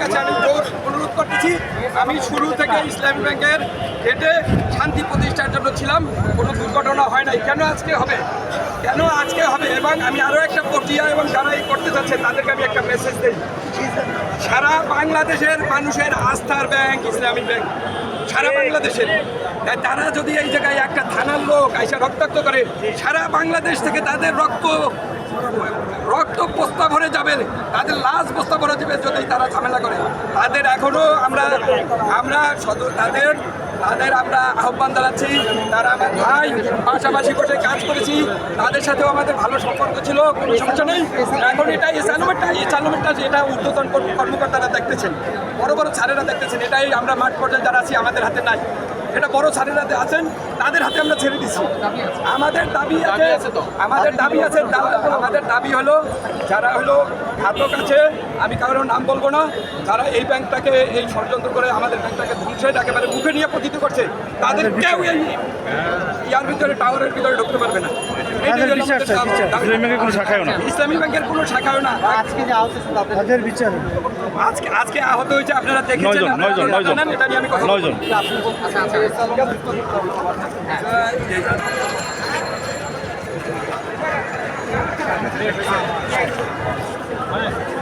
কাছে আমি অনুরোধ করতেছি। আমি শুরু থেকে ইসলামী ব্যাংকের হেঁটে শান্তি প্রতিষ্ঠার জন্য ছিলাম। কোনো দুর্ঘটনা হয় নাই। কেন আজকে হবে? কেন আজকে হবে? এবং আমি আরও একটা প্রক্রিয়া এবং যারা এই করতে চাচ্ছে তাদেরকে আমি একটা মেসেজ দিই। সারা বাংলাদেশের মানুষের আস্থার ব্যাংক, ইসলামী ব্যাংক। সারা বাংলাদেশের। তারা যদি এই জায়গায় একটা থানার লোক এসে রক্তাক্ত করে, সারা বাংলাদেশ থেকে তাদের রক্ত রক্ত বস্তা ভরে যাবে, তাদের লাশ বস্তা ভরে যাবে যদি তারা ঝামেলা করে। তাদের এখনও আমরা আমরা তাদের তাদের আমরা আহ্বান জানাচ্ছি, তারা আমার ভাই, পাশাপাশি বসে কাজ করেছি, তাদের সাথেও আমাদের ভালো সম্পর্ক ছিল, কোনো সমস্যা নেই। এখন এটা এই চালুমেরটা এই চালুমেরটা এটা ঊর্ধ্বতন কর্মকর্তারা দেখতেছেন, বড় বড় ছাড়েরা দেখতেছেন, এটাই আমরা মাঠ পর্যায়ে যারা আছি, আমাদের হাতে নাই। এটা বড় ছাড়েরা আছেন তাদের হাতে আমরা ছেড়ে দিচ্ছি আমাদের দাবি আছে আমাদের দাবি আছে আমাদের দাবি হলো যারা হলো ঘাতক আছে আমি কারোর নাম বলব না যারা এই ব্যাংকটাকে এই ষড়যন্ত্র করে আমাদের ব্যাংকটাকে ধ্বংসের একেবারে মুখে নিয়ে প্রতিত করছে তাদের কেউ এই ইয়ার ভিতরে টাওয়ারের ভিতরে ঢুকতে পারবে না। ইসলামী ব্যাংকের কোনো না। ইসলামী ব্যাংকের কোনো শাখাও না। তাদের বিচার। আজকে আজকে আহত হয়েছে আপনারা দেখেছেন নয়জন, নয়জন, নয়জন। এটা নিয়ে আমি কথা নয়জন। 嗯好